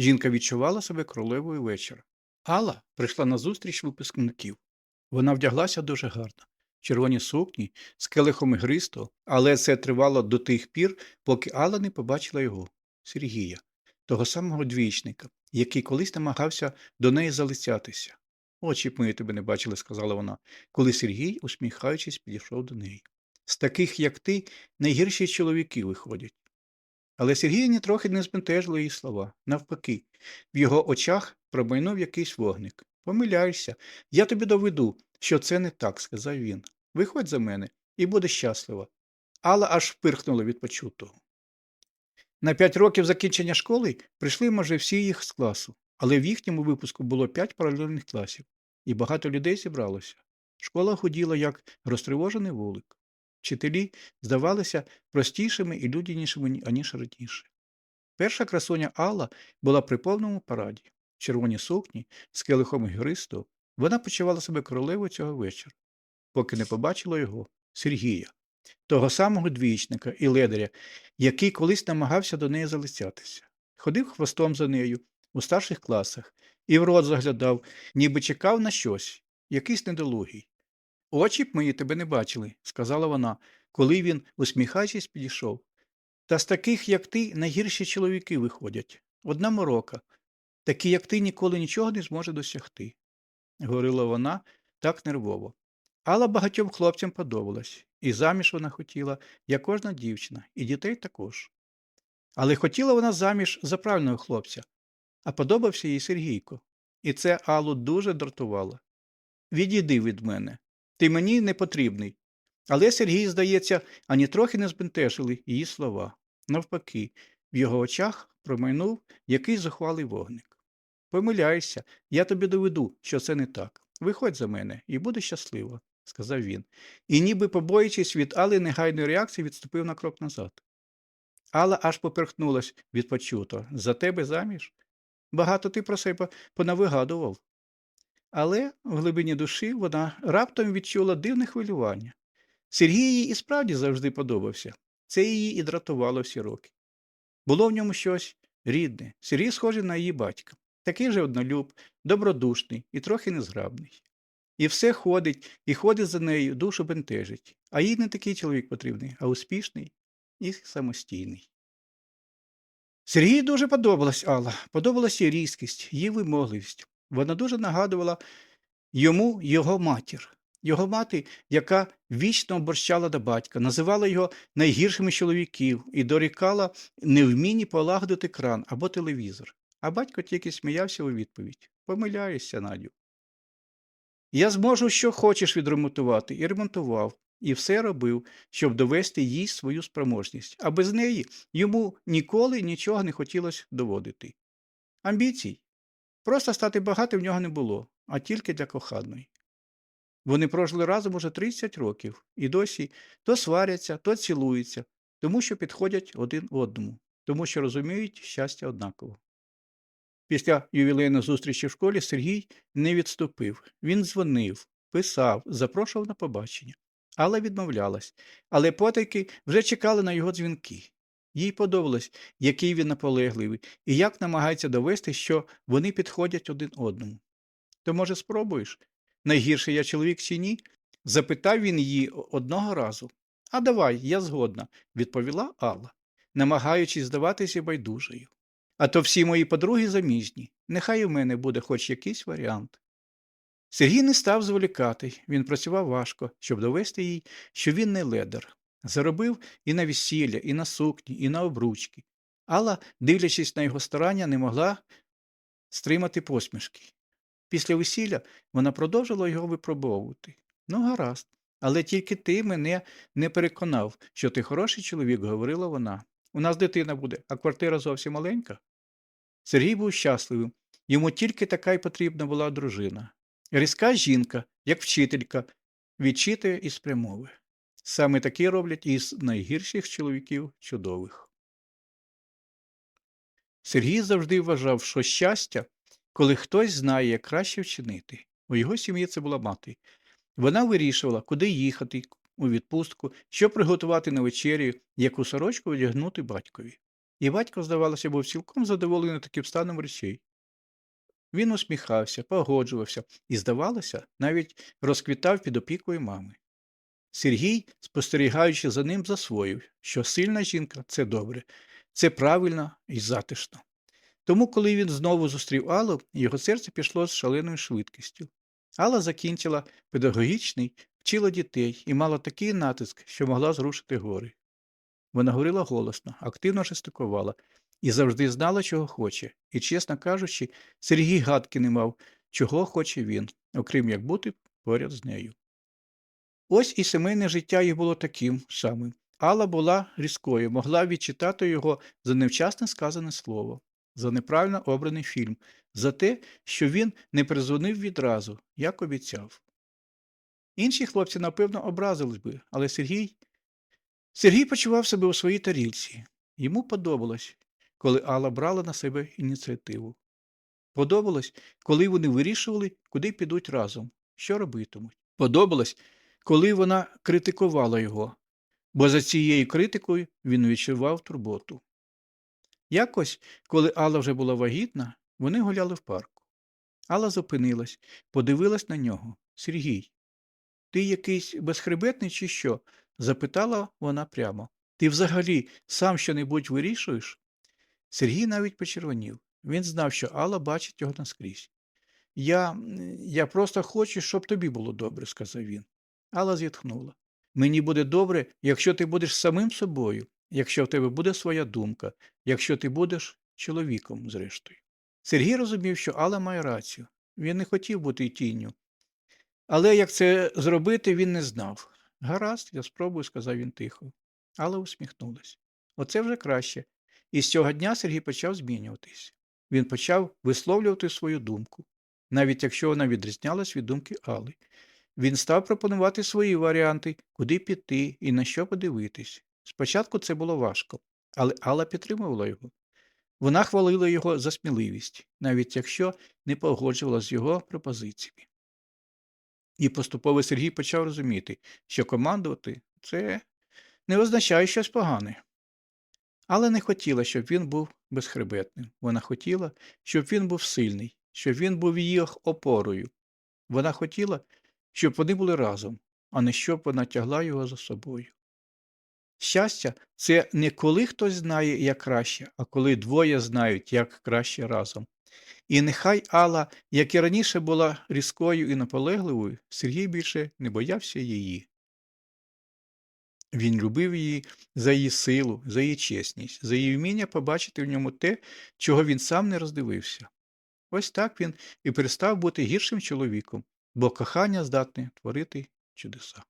Жінка відчувала себе королевою вечора. Алла прийшла на зустріч випускників. Вона вдяглася дуже гарно. Червоні сукні з келихом ігристого, але це тривало до тих пір, поки Алла не побачила його, Сергія, того самого двічника, який колись намагався до неї залицятися. Очі б мої тебе не бачили, сказала вона, коли Сергій, усміхаючись, підійшов до неї. З таких, як ти, найгірші чоловіки виходять. Але Сергія нітрохи не збентежило її слова. Навпаки, в його очах промайнув якийсь вогник. Помиляєшся, я тобі доведу, що це не так, сказав він. Виходь за мене і будеш щаслива. Алла аж впирхнула від почутого. На п'ять років закінчення школи прийшли майже всі їх з класу, але в їхньому випуску було п'ять паралельних класів, і багато людей зібралося. Школа гуділа як розтривожений вулик. Вчителі здавалися простішими і людянішими, аніж раніше. Перша красуня Алла була при повному параді. В червоній сукні, з келихом гристу, вона почувала себе королевою цього вечора, поки не побачила його, Сергія, того самого двічника і ледаря, який колись намагався до неї залицятися. Ходив хвостом за нею у старших класах і в рот заглядав, ніби чекав на щось, якийсь недолугий. Очі б мої тебе не бачили, сказала вона, коли він, усміхаючись, підійшов. Та з таких, як ти, найгірші чоловіки виходять. Одна морока. Такі, як ти, ніколи нічого не зможе досягти, говорила вона так нервово. Алла багатьом хлопцям подобалась, і заміж вона хотіла, як кожна дівчина, і дітей також. Але хотіла вона заміж за правильного хлопця, а подобався їй Сергійко, і це Аллу дуже дратувало. Відійди від мене, ти мені не потрібний. Але Сергій, здається, ані трохи не збентежили її слова. Навпаки, в його очах промайнув якийсь зухвалий вогник. Помиляйся, я тобі доведу, що це не так. Виходь за мене і будеш щаслива, сказав він, і, ніби побоюючись від Али негайної реакції, відступив на крок назад. Алла аж поперхнулась від почуто. За тебе заміж? Багато ти про себе понавигадував. Але в глибині душі вона раптом відчула дивне хвилювання. Сергій їй і справді завжди подобався. Це її і дратувало всі роки. Було в ньому щось рідне. Сергій схожий на її батька. Такий же однолюб, добродушний і трохи незграбний. І все ходить, і ходить за нею, душу бентежить. А їй не такий чоловік потрібний, а успішний і самостійний. Сергію дуже подобалась Алла, подобалась її різкість, її вимогливість. Вона дуже нагадувала йому його матір. Його мати, яка вічно оборщала до батька, називала його найгіршим чоловіків і дорікала невмінні полагодити кран або телевізор. А батько тільки сміявся у відповідь Помиляєшся, Надю. Я зможу, що хочеш відремонтувати, і ремонтував, і все робив, щоб довести їй свою спроможність, а без неї йому ніколи нічого не хотілося доводити. Амбіцій. Просто стати багатим в нього не було, а тільки для коханої. Вони прожили разом уже 30 років і досі то сваряться, то цілуються, тому що підходять один одному, тому що розуміють щастя однаково. Після ювілейної зустрічі в школі Сергій не відступив. Він дзвонив, писав, запрошував на побачення. Алла відмовлялась, але потайки вже чекали на його дзвінки. Їй подобалось, який він наполегливий, і як намагається довести, що вони підходять один одному. То, може, спробуєш? Найгірший я чоловік чи ні? запитав він її одного разу. А давай, я згодна, відповіла Алла, намагаючись здаватися байдужою. А то всі мої подруги заміжні. Нехай у мене буде хоч якийсь варіант. Сергій не став зволікати, він працював важко, щоб довести їй, що він не ледар. Заробив і на весілля, і на сукні, і на обручки. Алла, дивлячись на його старання, не могла стримати посмішки. Після весілля вона продовжила його випробовувати. Ну, гаразд, але тільки ти мене не переконав, що ти хороший чоловік, говорила вона. У нас дитина буде, а квартира зовсім маленька. Сергій був щасливим. Йому тільки така й потрібна була дружина. Різка жінка, як вчителька, відчитує і спрямовує. Саме такі роблять із найгірших чоловіків чудових. Сергій завжди вважав, що щастя, коли хтось знає, як краще вчинити. У його сім'ї це була мати. Вона вирішувала, куди їхати у відпустку, що приготувати на вечерю, яку сорочку одягнути батькові. І батько, здавалося, був цілком задоволений таким станом речей. Він усміхався, погоджувався і, здавалося, навіть розквітав під опікою мами. Сергій, спостерігаючи за ним, засвоїв, що сильна жінка це добре, це правильно і затишно. Тому, коли він знову зустрів Аллу, його серце пішло з шаленою швидкістю. Алла закінчила педагогічний, вчила дітей і мала такий натиск, що могла зрушити гори. Вона говорила голосно, активно жестикувала і завжди знала, чого хоче. І, чесно кажучи, Сергій гадки не мав, чого хоче він, окрім як бути поряд з нею. Ось і сімейне життя їх було таким самим. Алла була різкою, могла відчитати його за невчасне сказане слово, за неправильно обраний фільм, за те, що він не призвонив відразу, як обіцяв. Інші хлопці, напевно, образились би, але Сергій. Сергій почував себе у своїй тарілці. Йому подобалось, коли Алла брала на себе ініціативу. Подобалось, коли вони вирішували, куди підуть разом, що робитимуть. Подобалось, коли вона критикувала його, бо за цією критикою він відчував турботу. Якось, коли Алла вже була вагітна, вони гуляли в парку. Алла зупинилась, подивилась на нього. Сергій, ти якийсь безхребетний чи що? запитала вона прямо. Ти взагалі сам що-небудь вирішуєш? Сергій навіть почервонів. Він знав, що Алла бачить його наскрізь. Я я просто хочу, щоб тобі було добре, сказав він. Алла зітхнула. Мені буде добре, якщо ти будеш самим собою, якщо в тебе буде своя думка, якщо ти будеш чоловіком, зрештою. Сергій розумів, що Алла має рацію. Він не хотів бути тінню. Але як це зробити, він не знав. Гаразд, я спробую, сказав він тихо. Алла усміхнулась. Оце вже краще. І з цього дня Сергій почав змінюватись. Він почав висловлювати свою думку, навіть якщо вона відрізнялась від думки Алли. Він став пропонувати свої варіанти, куди піти і на що подивитись. Спочатку це було важко, але Алла підтримувала його. Вона хвалила його за сміливість, навіть якщо не погоджувала з його пропозиціями. І поступово Сергій почав розуміти, що командувати це не означає щось погане. Але не хотіла, щоб він був безхребетним. Вона хотіла, щоб він був сильний, щоб він був її опорою. Вона хотіла, щоб вони були разом, а не щоб вона тягла його за собою. Щастя, це не коли хтось знає, як краще, а коли двоє знають, як краще разом. І нехай Алла, як і раніше була різкою і наполегливою, Сергій більше не боявся її. Він любив її за її силу, за її чесність, за її вміння побачити в ньому те, чого він сам не роздивився. Ось так він і перестав бути гіршим чоловіком, бо кохання здатне творити чудеса.